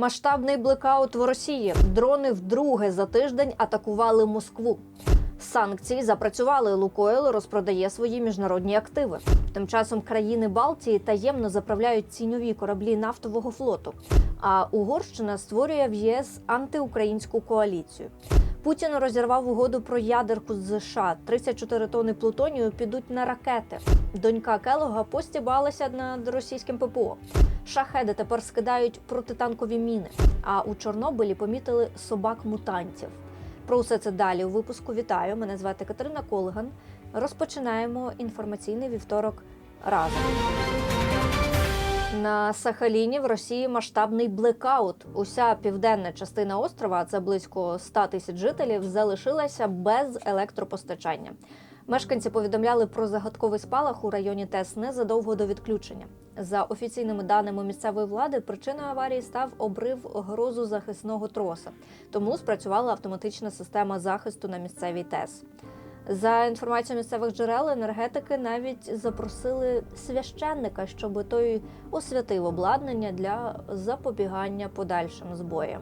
Масштабний блекаут в Росії. Дрони вдруге за тиждень атакували Москву. Санкції запрацювали. Лукойл розпродає свої міжнародні активи. Тим часом країни Балтії таємно заправляють ціньові кораблі нафтового флоту. А Угорщина створює в ЄС антиукраїнську коаліцію. Путін розірвав угоду про ядерку з США. 34 тони плутонію підуть на ракети. Донька Келога постібалася над російським ППО. Шахеди тепер скидають протитанкові міни. А у Чорнобилі помітили собак-мутантів. Про все це далі у випуску. Вітаю! Мене звати Катерина Колган. Розпочинаємо інформаційний вівторок разом. На Сахаліні в Росії масштабний блекаут. Уся південна частина острова, це близько 100 тисяч жителів, залишилася без електропостачання. Мешканці повідомляли про загадковий спалах у районі ТЕС незадовго до відключення. За офіційними даними місцевої влади, причиною аварії став обрив грозу захисного троса, тому спрацювала автоматична система захисту на місцевій ТЕС. За інформацією місцевих джерел, енергетики навіть запросили священника, щоб той освятив обладнання для запобігання подальшим збоям.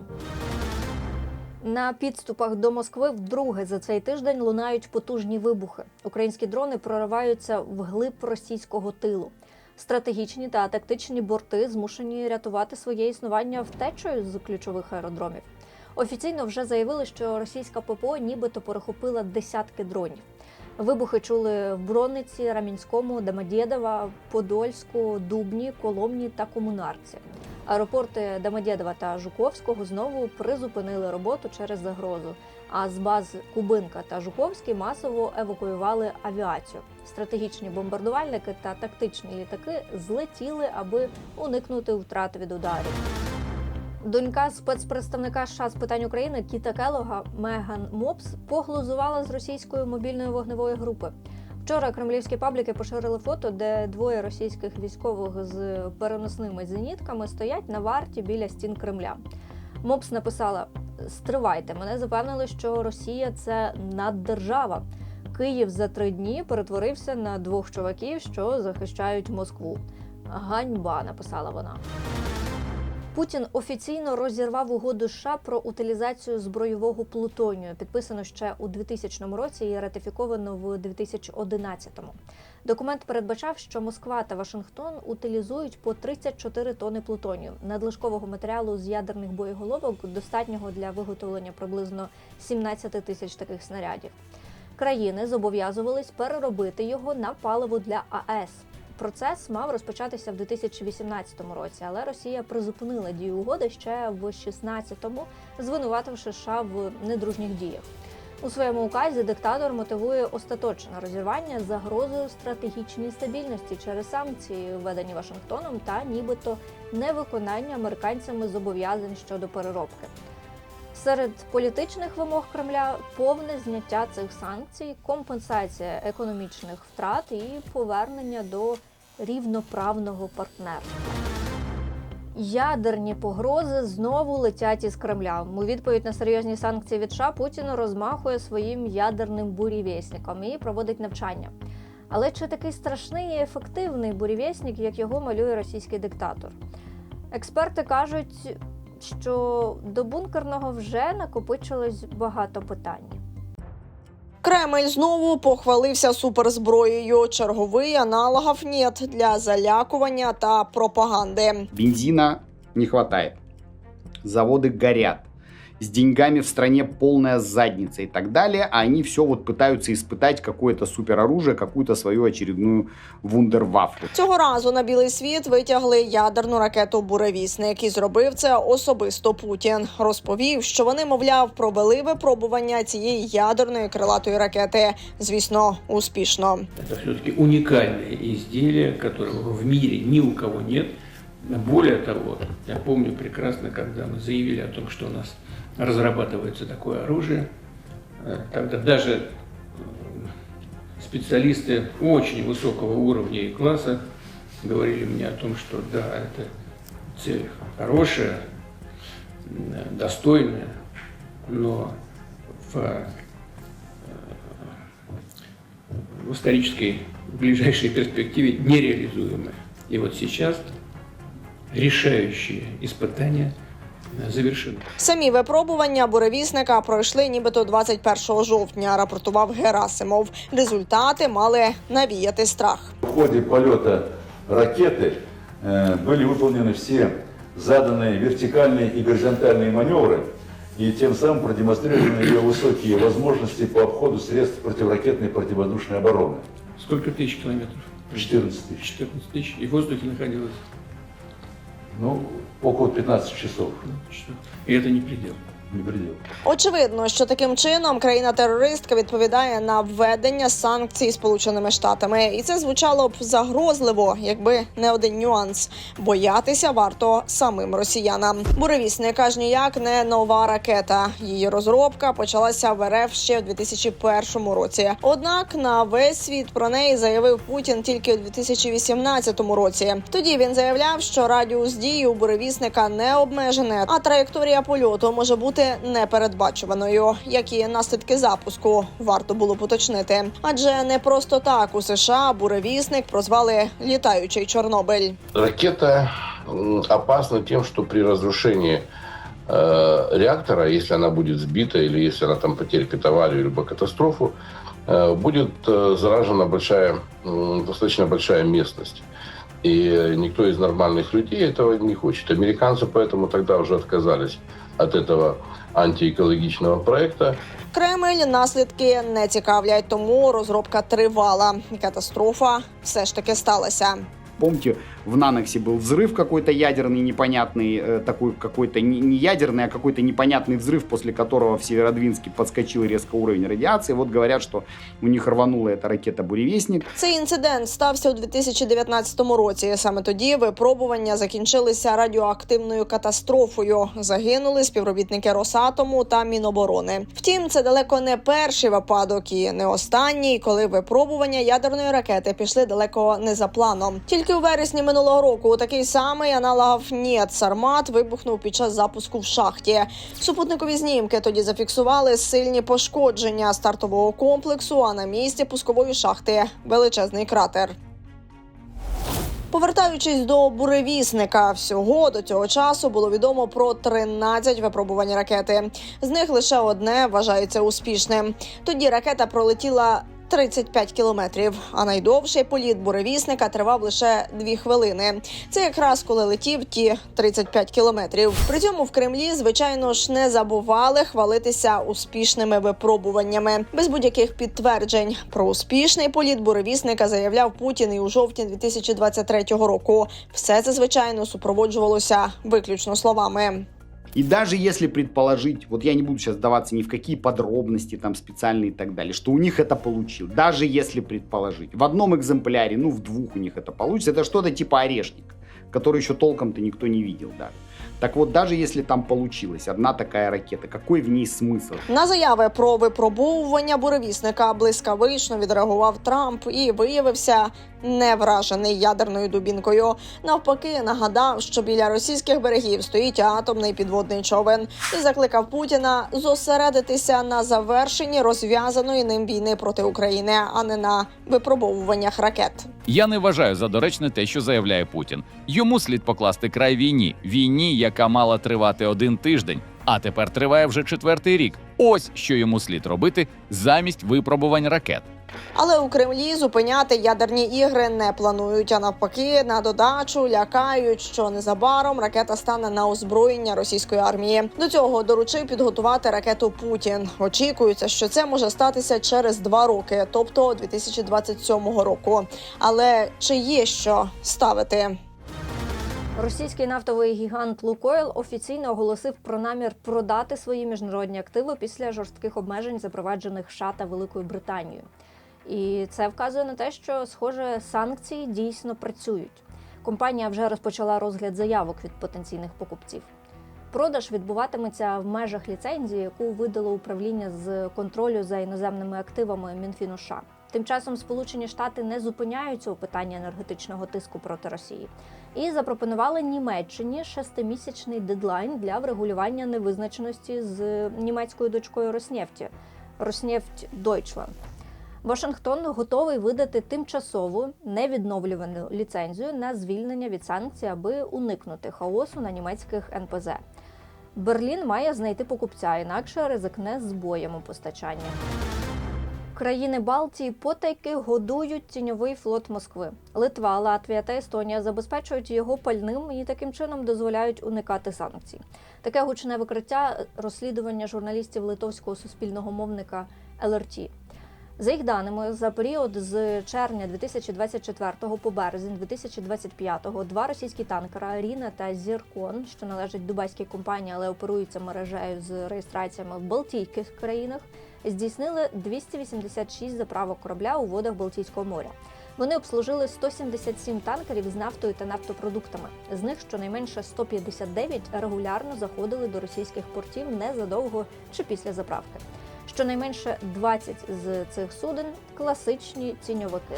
На підступах до Москви вдруге за цей тиждень лунають потужні вибухи. Українські дрони прориваються вглиб російського тилу. Стратегічні та тактичні борти змушені рятувати своє існування втечею з ключових аеродромів. Офіційно вже заявили, що російська ППО нібито перехопила десятки дронів. Вибухи чули в Брониці, Рамінському, Домодєдова, Подольську, Дубні, Коломні та Комунарці. Аеропорти Домодєдова та Жуковського знову призупинили роботу через загрозу. А з баз Кубинка та Жуковський масово евакуювали авіацію. Стратегічні бомбардувальники та тактичні літаки злетіли, аби уникнути втрат від ударів. Донька спецпредставника США з питань України Кіта Келога Меган Мопс поглузувала з російської мобільної вогневої групи. Вчора кремлівські пабліки поширили фото, де двоє російських військових з переносними зенітками стоять на варті біля стін Кремля. Мопс написала: Стривайте, мене запевнили, що Росія це наддержава. Київ за три дні перетворився на двох чуваків, що захищають Москву. Ганьба, написала вона. Путін офіційно розірвав угоду США про утилізацію збройового плутонію, підписано ще у 2000 році і ратифіковано в 2011-му. Документ передбачав, що Москва та Вашингтон утилізують по 34 тони плутонію, надлишкового матеріалу з ядерних боєголовок, достатнього для виготовлення приблизно 17 тисяч таких снарядів. Країни зобов'язувались переробити його на паливо для АЕС. Процес мав розпочатися в 2018 році, але Росія призупинила дію угоди ще в 2016-му, звинувативши США в недружніх діях. У своєму указі диктатор мотивує остаточне розірвання загрозою стратегічній стабільності через санкції, введені Вашингтоном, та нібито невиконання американцями зобов'язань щодо переробки. Серед політичних вимог Кремля повне зняття цих санкцій, компенсація економічних втрат і повернення до рівноправного партнерства. Ядерні погрози знову летять із Кремля. У відповідь на серйозні санкції від США Путін розмахує своїм ядерним бурєвєсніком і проводить навчання. Але чи такий страшний і ефективний бурєвєснік, як його малює російський диктатор? Експерти кажуть, що до бункерного вже накопичилось багато питань. Кремль знову похвалився суперзброєю. Черговий аналогов нет для залякування та пропаганди. Бензина не вистачає, заводи горят С деньгами в стране полная задница и так далее. А они все вот пытаются испытать какое-то супероружие, какую-то свою очередную вундервафлю. Цього разу на білий світ витягли ядерну ракету Буревісник і зробив це особисто Путін. Розповів, що вони, мовляв, провели випробування цієї ядерної крилатої ракети. Звісно, успішно. Это все-таки уникальное изделие, которого в мире ни у кого нет. Более того, я помню прекрасно, когда мы заявили о том, что у нас разрабатывается такое оружие, э, тогда даже э, специалисты очень высокого уровня и класса говорили мне о том, что да, это цель хорошая, достойная, но в э, в исторической ближайшей перспективе нереализуемое. И вот сейчас решающие испытания э, завершены. Самі випробування буревісника пройшли нібито 21 жовтня. Рапортував Герасимов. Результати мали навіяти страх. В ходе полета ракеты э, были выполнены все заданные вертикальные и горизонтальные маневры, и тем самым продемонстрированы ее высокие возможности по обходу средств противоракетной и противовоздушной обороны. Сколько тысяч километров? 14 тысяч. 14 тысяч. И в воздухе находилось. Ну, около 15 часов. И это не предел. Очевидно, що таким чином країна-терористка відповідає на введення санкцій Сполученими Штатами, і це звучало б загрозливо, якби не один нюанс. Боятися варто самим росіянам. Буревісник аж ніяк не нова ракета. Її розробка почалася в РФ ще в 2001 році. Однак на весь світ про неї заявив Путін тільки у 2018 році. Тоді він заявляв, що радіус дії у буревісника не обмежений, а траєкторія польоту може бути непередбачуваною. Які наслідки запуску варто було б уточнити. Адже не просто так у США буревісник прозвали літаючий Чорнобиль. Ракета м, опасна тем, что при разрушении э, реактора, если она будет сбита или если она там потерпит аварию либо катастрофу, э, будет э, заражена большая, м, достаточно большая местность. И э, никто из нормальных людей этого не хочет. Американцы поэтому тогда уже отказались от этого антиэкологичного проекта. Кремль наслідки не цікавлять, тому розробка тривала. Катастрофа все ж таки сталася. Помните, в Наноксе был взрыв какой-то ядерный, непонятный, э, такой какой-то не, не ядерный, а какой-то непонятный взрыв, после которого в Северодвинске подскочил резко уровень радиации. Вот говорят, что у них рванула эта ракета «Буревестник». Цей інцидент стався у 2019 році. Саме тоді випробування закінчилися радіоактивною катастрофою. Загинули співробітники Росатому та Міноборони. Втім, це далеко не перший випадок і не останній, коли випробування ядерної ракети пішли далеко не за планом. Тільки у вересні минулого року такий самий аналог НІЕТ Сармат вибухнув під час запуску в шахті. Супутникові знімки тоді зафіксували сильні пошкодження стартового комплексу, а на місці пускової шахти величезний кратер. Повертаючись до буревісника, всього до цього часу було відомо про 13 випробувань ракети. З них лише одне вважається успішним. Тоді ракета пролетіла 35 кілометрів, а найдовший політ буревісника тривав лише 2 хвилини. Це якраз коли летів ті 35 кілометрів. При цьому в Кремлі, звичайно ж, не забували хвалитися успішними випробуваннями без будь-яких підтверджень. Про успішний політ буревісника заявляв Путін і у жовтні 2023 року. Все це звичайно супроводжувалося виключно словами. И даже если предположить, вот я не буду сейчас даваться ни в какие подробности там специальные и так далее, что у них это получилось, даже если предположить, в одном экземпляре, ну в двух у них это получится, это что-то типа орешник, который еще толком-то никто не видел даже. Так вот, даже если там получилась одна такая ракета, какой в ней смысл? На заяви про випробовування буревісника блискавично відреагував Трамп і виявився не вражений ядерною дубінкою. Навпаки, нагадав, що біля російських берегів стоїть атомний підводний човен і закликав Путіна зосередитися на завершенні розв'язаної ним війни проти України, а не на випробовуваннях ракет. Я не вважаю за доречне те, що заявляє Путін. Йому слід покласти край війні, війні, яка мала тривати один тиждень, а тепер триває вже четвертий рік. Ось що йому слід робити замість випробувань ракет. Але у Кремлі зупиняти ядерні ігри не планують. А навпаки, на додачу лякають, що незабаром ракета стане на озброєння російської армії. До цього доручив підготувати ракету Путін. Очікується, що це може статися через два роки, тобто 2027 року. Але чи є що ставити? Російський нафтовий гігант Лукойл офіційно оголосив про намір продати свої міжнародні активи після жорстких обмежень, запроваджених США та Великою Британією. І це вказує на те, що, схоже, санкції дійсно працюють. Компанія вже розпочала розгляд заявок від потенційних покупців. Продаж відбуватиметься в межах ліцензії, яку видало управління з контролю за іноземними активами Мінфіну США. Тим часом Сполучені Штати не зупиняються у питанні енергетичного тиску проти Росії і запропонували Німеччині шестимісячний дедлайн для врегулювання невизначеності з німецькою дочкою Роснефті Роснефть Deutschland. Вашингтон готовий видати тимчасову невідновлювану ліцензію на звільнення від санкцій, аби уникнути хаосу на німецьких НПЗ. Берлін має знайти покупця, інакше ризикне збоєм у постачанні. Країни Балтії потайки годують тіньовий флот Москви. Литва, Латвія та Естонія забезпечують його пальним і таким чином дозволяють уникати санкцій. Таке гучне викриття розслідування журналістів литовського суспільного мовника ЛРТ. За їх даними, за період з червня 2024 по березень 2025 два російські танкера Ріна та Зіркон, що належать дубайській компанії, але оперуються мережею з реєстраціями в Балтійських країнах, здійснили 286 заправок корабля у водах Балтійського моря. Вони обслужили 177 танкерів з нафтою та нафтопродуктами. З них щонайменше 159 регулярно заходили до російських портів незадовго чи після заправки. Щонайменше 20 з цих суден класичні тіньовики.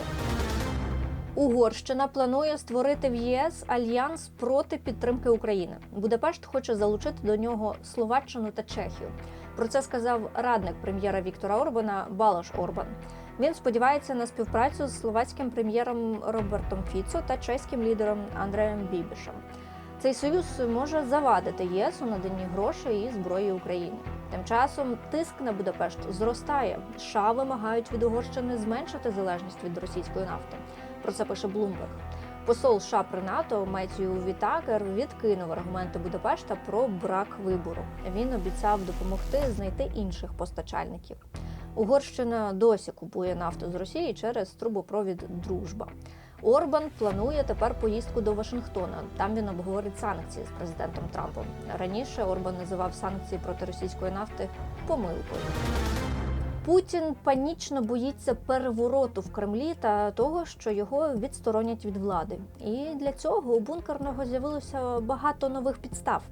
Угорщина планує створити в ЄС альянс проти підтримки України. Будапешт хоче залучити до нього Словаччину та Чехію. Про це сказав радник прем'єра Віктора Орбана Балаш Орбан. Він сподівається на співпрацю з словацьким прем'єром Робертом Фіцо та чеським лідером Андреєм Бібішем. Цей союз може завадити ЄС у наданні грошей і зброї Україні. Тим часом тиск на Будапешт зростає. США вимагають від Угорщини зменшити залежність від російської нафти. Про це пише Bloomberg. Посол США при НАТО Меттію Вітакер відкинув аргументи Будапешта про брак вибору. Він обіцяв допомогти знайти інших постачальників. Угорщина досі купує нафту з Росії через трубопровід Дружба. Орбан планує тепер поїздку до Вашингтона. Там він обговорить санкції з президентом Трампом. Раніше Орбан називав санкції проти російської нафти помилкою. Путін панічно боїться перевороту в Кремлі та того, що його відсторонять від влади. І для цього у бункерного з'явилося багато нових підстав.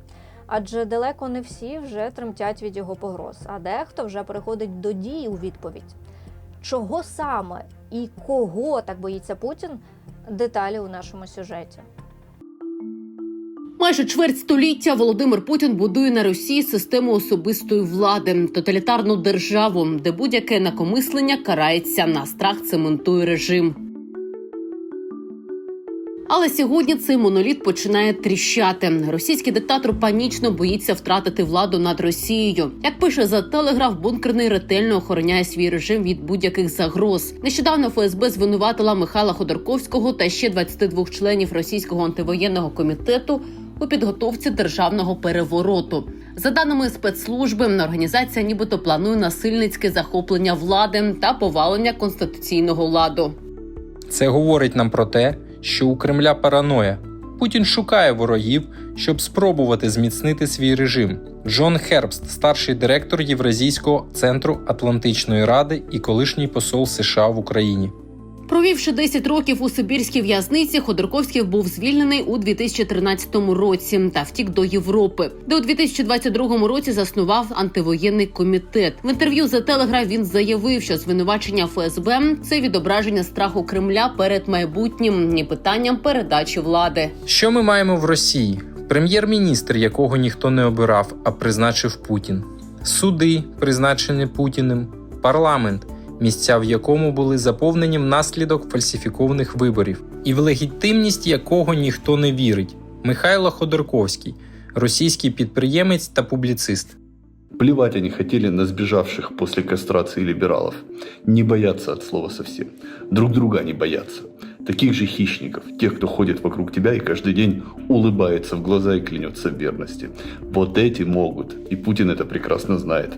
Адже далеко не всі вже тремтять від його погроз, а дехто вже переходить до дії у відповідь. Чого саме і кого так боїться Путін? Деталі у нашому сюжеті. Майже чверть століття Володимир Путін будує на Росії систему особистої влади, тоталітарну державу, де будь-яке накомислення карається на страх цементує режим. Але сьогодні цей моноліт починає тріщати. Російський диктатор панічно боїться втратити владу над Росією. Як пише за телеграф, бункерний ретельно охороняє свій режим від будь-яких загроз. Нещодавно ФСБ звинуватила Михайла Ходорковського та ще 22 членів російського антивоєнного комітету у підготовці державного перевороту. За даними спецслужби, організація нібито планує насильницьке захоплення влади та повалення конституційного ладу. Це говорить нам про те, що у Кремля параноя. Путін шукає ворогів, щоб спробувати зміцнити свій режим. Джон Хербст, старший директор Євразійського центру Атлантичної ради і колишній посол США в Україні. Провівши 10 років у Сибірській в'язниці, Ходорковський був звільнений у 2013 році та втік до Європи, де у 2022 році заснував антивоєнний комітет. В інтерв'ю за Телеграф він заявив, що звинувачення ФСБ це відображення страху Кремля перед майбутнім і питанням передачі влади. Що ми маємо в Росії? Прем'єр-міністр, якого ніхто не обирав, а призначив Путін, суди, призначені Путіним, парламент, місця в якому були заповнені внаслідок фальсифікованих виборів, і в легітимність якого ніхто не вірить. Михайло Ходорковський, російський підприємець та публіцист. Плевать они хотели на сбежавших после кастрации либералов. Не боятся от слова совсем. Друг друга не боятся. Таких же хищников, тех, кто ходит вокруг тебя и каждый день улыбается в глаза и клянется в верности. Вот эти могут, и Путин это прекрасно знает.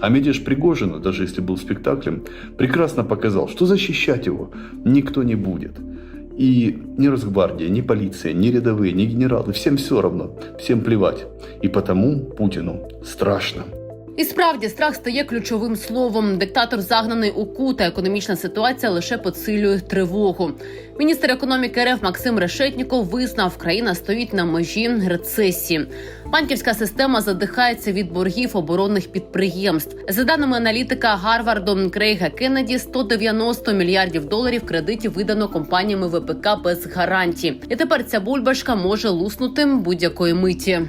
А Медведь Пригожину, даже если был спектаклем, прекрасно показал, что защищать его никто не будет. И ни Росгвардия, ни полиция, ни рядовые, ни генералы, всем все равно, всем плевать. И потому Путину страшно. І справді страх стає ключовим словом. Диктатор загнаний у кут, а економічна ситуація лише посилює тривогу. Міністр економіки РФ Максим Решетніков визнав, країна стоїть на межі рецесії. Банківська система задихається від боргів оборонних підприємств. За даними аналітика Гарварду Крейга Кеннеді, 190 мільярдів доларів кредитів видано компаніями ВПК без гарантій. І тепер ця бульбашка може луснути будь-якої миті.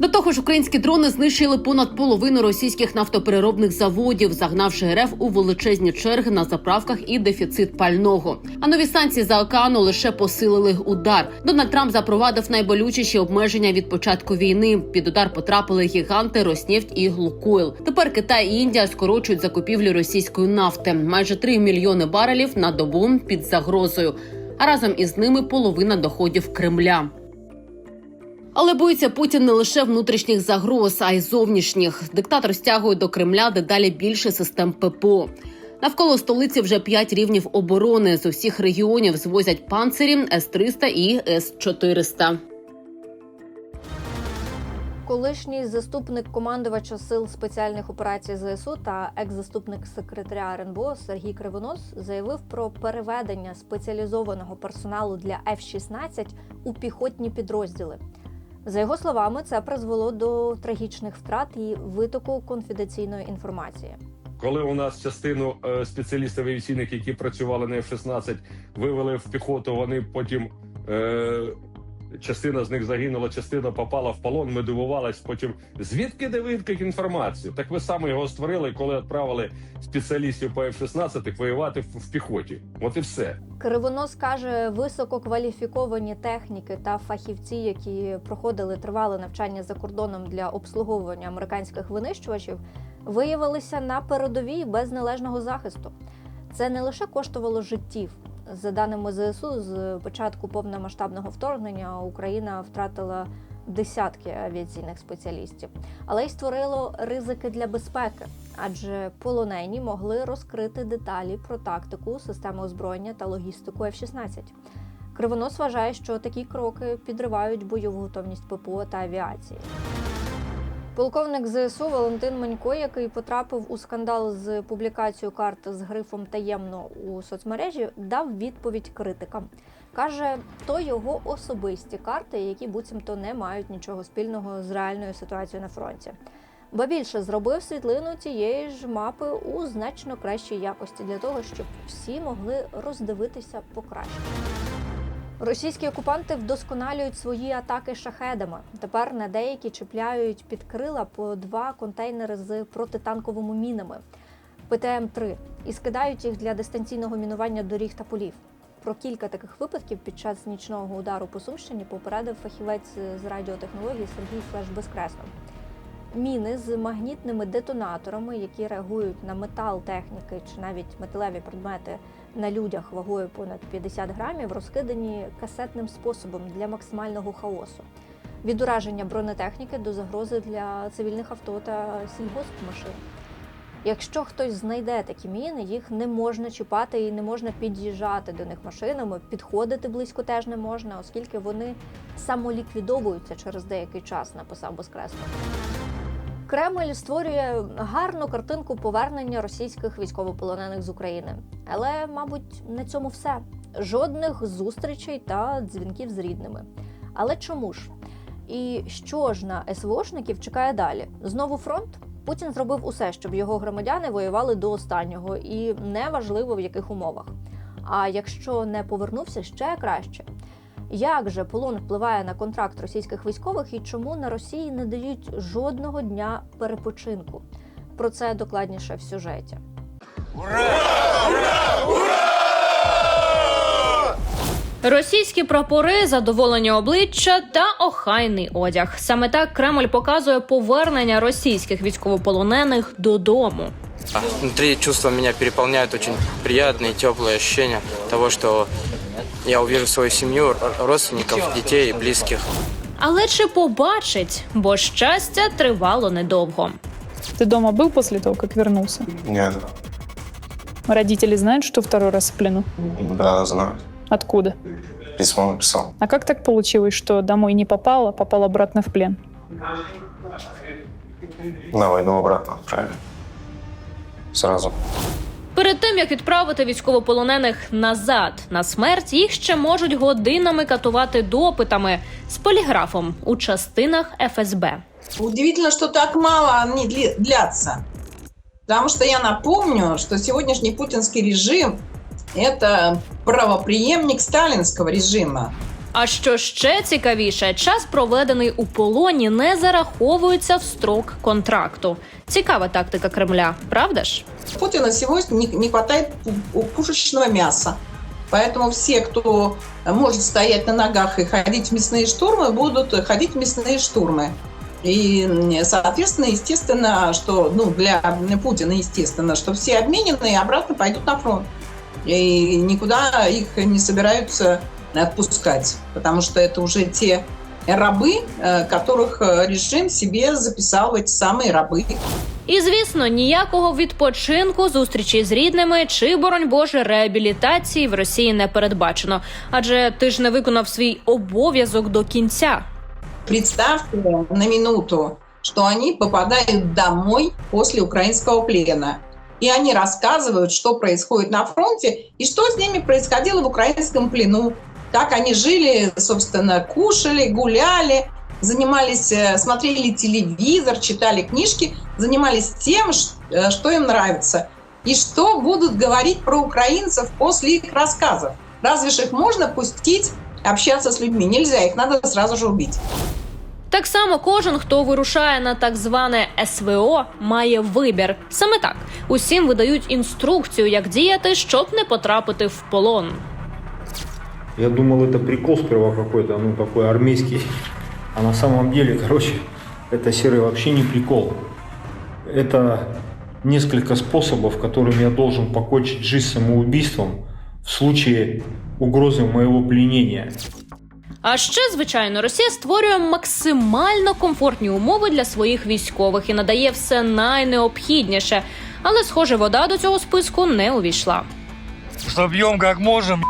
До того ж, українські дрони знищили понад половину російських нафтопереробних заводів, загнавши РФ у величезні черги на заправках і дефіцит пального. А нові санкції за океану лише посилили удар. Дональд Трамп запровадив найболючіші обмеження від початку війни. Під удар потрапили гіганти Роснефть і Лукойл. Тепер Китай і Індія скорочують закупівлю російської нафти. Майже 3 мільйони барелів на добу під загрозою. А разом із ними половина доходів Кремля. Але боїться Путін не лише внутрішніх загроз, а й зовнішніх. Диктатор стягує до Кремля дедалі більше систем ППО. Навколо столиці вже п'ять рівнів оборони. З усіх регіонів звозять панцирі С-300 і С-400. Колишній заступник командувача сил спеціальних операцій ЗСУ та екс-заступник секретаря РНБО Сергій Кривонос заявив про переведення спеціалізованого персоналу для F-16 у піхотні підрозділи. За його словами, це призвело до трагічних втрат і витоку конфіденційної інформації. Коли у нас частину е, спеціалістів авіаційних, які працювали на F-16, вивели в піхоту, вони потім е, частина з них загинула, частина попала в полон. Ми дивувались потім. Звідки де інформацію? Так ви саме його створили, коли відправили спеціалістів по F-16 воювати в піхоті. От і все. Кривонос каже, висококваліфіковані техніки та фахівці, які проходили тривале навчання за кордоном для обслуговування американських винищувачів, виявилися на передовій без належного захисту. Це не лише коштувало життів. За даними ЗСУ, з початку повномасштабного вторгнення Україна втратила десятки авіаційних спеціалістів, але й створило ризики для безпеки, адже полонені могли розкрити деталі про тактику, системи озброєння та логістику F-16. Кривонос вважає, що такі кроки підривають бойову готовність ППО та авіації. Полковник ЗСУ Валентин Манько, який потрапив у скандал з публікацією карт з грифом таємно у соцмережі, дав відповідь критикам. Каже, то його особисті карти, які буцімто не мають нічого спільного з реальною ситуацією на фронті. Ба більше зробив світлину цієї ж мапи у значно кращій якості для того, щоб всі могли роздивитися покраще. Російські окупанти вдосконалюють свої атаки шахедами. Тепер на деякі чіпляють під крила по два контейнери з протитанковими мінами ПТМ-3 і скидають їх для дистанційного мінування доріг та полів. Про кілька таких випадків під час нічного удару по Сумщині попередив фахівець з радіотехнологій Сергій Флеш Безкресно. Міни з магнітними детонаторами, які реагують на метал техніки чи навіть металеві предмети на людях вагою понад 50 грамів, розкидані касетним способом для максимального хаосу. Від ураження бронетехніки до загрози для цивільних авто та сільгоспмашин. Якщо хтось знайде такі міни, їх не можна чіпати і не можна під'їжджати до них машинами, підходити близько теж не можна, оскільки вони самоліквідовуються через деякий час, написав Безкресно. Кремль створює гарну картинку повернення російських військовополонених з України. Але, мабуть, на цьому все. Жодних зустрічей та дзвінків з рідними. Але чому ж? І що ж на СВОшників чекає далі? Знову фронт? Путін зробив усе, щоб його громадяни воювали до останнього, і неважливо в яких умовах. А якщо не повернувся, ще краще. Як же полон впливає на контракт російських військових і чому на Росії не дають жодного дня перепочинку? Про це докладніше в сюжеті. Російські прапори, задоволені обличчя та охайний одяг. Саме так Кремль показує повернення російських військовополонених додому. Внутри чувства меня переполняют очень приятные, теплые ощущения того, что я увижу свою семью, родственников, детей и близких. Але чи побачить, бо щастя тривало недовго. Ты дома был после того, как вернулся? Нет, Родители знают, что второй раз в плену? да, знаю. Откуда? Письмо написал. А как так получилось, что домой не попал, а попал обратно в плен? На войну обратно отправили. Сразу. Перед тим як відправити військовополонених назад на смерть, їх ще можуть годинами катувати допитами з поліграфом у частинах ФСБ. Удивительно, что так мало они дли- длятся. Потому что я напомню, что сегодняшний путинский режим – это правопреемник сталинского режима. А що ще цікавіше, час проведений у полоні не зараховується в строк контракту. Цікава тактика Кремля, правда ж? Путина сегодня не, не хватает пу- пушечного мяса. Поэтому все, кто может стоять на ногах и ходить в мясные штурмы, будут ходить в мясные штурмы. И, м, соответственно, естественно, что, ну, для Путина, естественно, что все обмененные обратно пойдут на фронт. И никуда их не собираются отпускать, потому что это уже те рабы, э, которых э, режим себе записал в эти самые рабы. І звісно, ніякого відпочинку, зустрічі з рідними чи, боронь Боже, реабілітації в Росії не передбачено. Адже ти ж не виконав свій обов'язок до кінця. Представьте на минуту, что они попадают домой после украинского плена. И они рассказывают, что происходит на фронте и что с ними происходило в украинском плену. Как они жили, собственно, кушали, гуляли, занимались, э, смотрели телевизор, читали книжки, занимались тем, э, что им нравится. И что будут говорить про украинцев после их рассказов. Разве ж их можно пустить общаться с людьми? Нельзя, их надо сразу же убить. Так само кожен, хто вирушає на так зване СВО, має вибір. Саме так усім видають інструкцію, як діяти, щоб не потрапити в полон. Я думал, это прикол сперва какой-то, ну, такой армейский. А на самом деле, короче, это серый вообще не прикол. Это несколько способов, которыми я должен покончить жизнь самоубийством в случае угрозы моего пленения. А ще, звичайно, Росія створює максимально комфортні умови для своїх військових і надає все найнеобхідніше. Але, схоже, вода до цього списку не увійшла. Собьем как можем,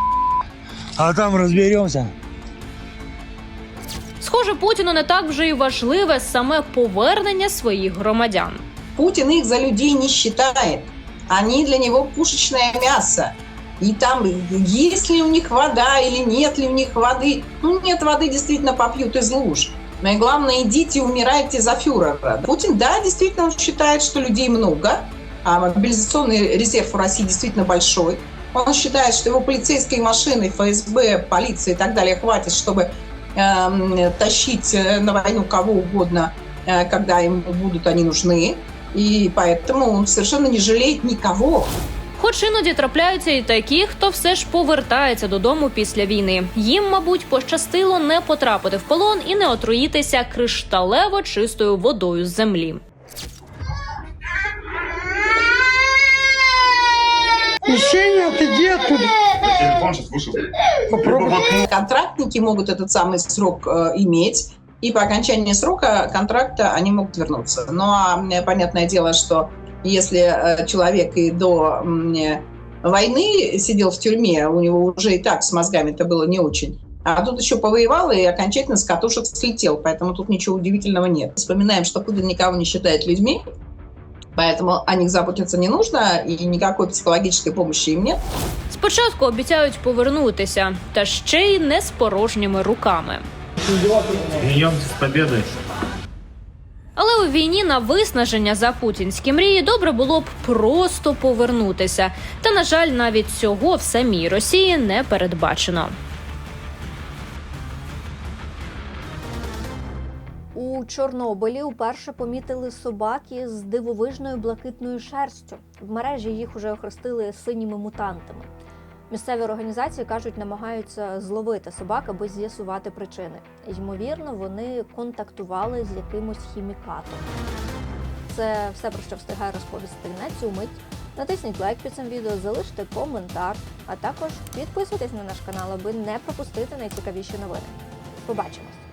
А там разберемся. Схоже, Путіну не так вже й важливе саме повернення своїх громадян. Путин их за людей не считает. Они для него пушечное мясо. И там, есть ли у них вода или нет ли у них воды. Ну, нет воды, действительно попьют из луж. Но и главное, идите умирайте за фюрера. Путин, да, действительно он считает, что людей много, а мобилизационный резерв у России действительно большой. Он считает, что его полицейской машины, ФСБ, полиции и так далее хватит, чтобы эм, тащить э, на войну кого угодно, э, когда им будут они нужны. И поэтому он совершенно не жалеет никого. Хоч іноді трапляються і такі, хто все ж повертається додому після війни. Їм, мабуть, пощастило не потрапити в полон і не отруїтися кришталево чистою водою з землі. Ещеня, ты где тут? Контрактники могут этот самый срок э, иметь, и по окончании срока контракта они могут вернуться. Ну а понятное дело, что если э, человек и до э, войны сидел в тюрьме, у него уже и так с мозгами это было не очень. А тут еще повоевал и окончательно с катушек слетел, поэтому тут ничего удивительного нет. Вспоминаем, что Путин никого не считает людьми, поэтому о них заботиться не нужно, и никакой психологической помощи им нет. Спочатку обіцяють повернутися, та ще й не з порожніми руками. Идем с победой. Але у війні на виснаження за путінські мрії добре було б просто повернутися. Та на жаль, навіть цього в самій Росії не передбачено. У Чорнобилі вперше помітили собаки з дивовижною блакитною шерстю. В мережі їх уже охрестили синіми мутантами. Місцеві організації кажуть, намагаються зловити собак, аби з'ясувати причини. Ймовірно, вони контактували з якимось хімікатом. Це все про що встигаю розповісти на цю мить. Натисніть лайк під цим відео, залиште коментар, а також підписуйтесь на наш канал, аби не пропустити найцікавіші новини. Побачимось!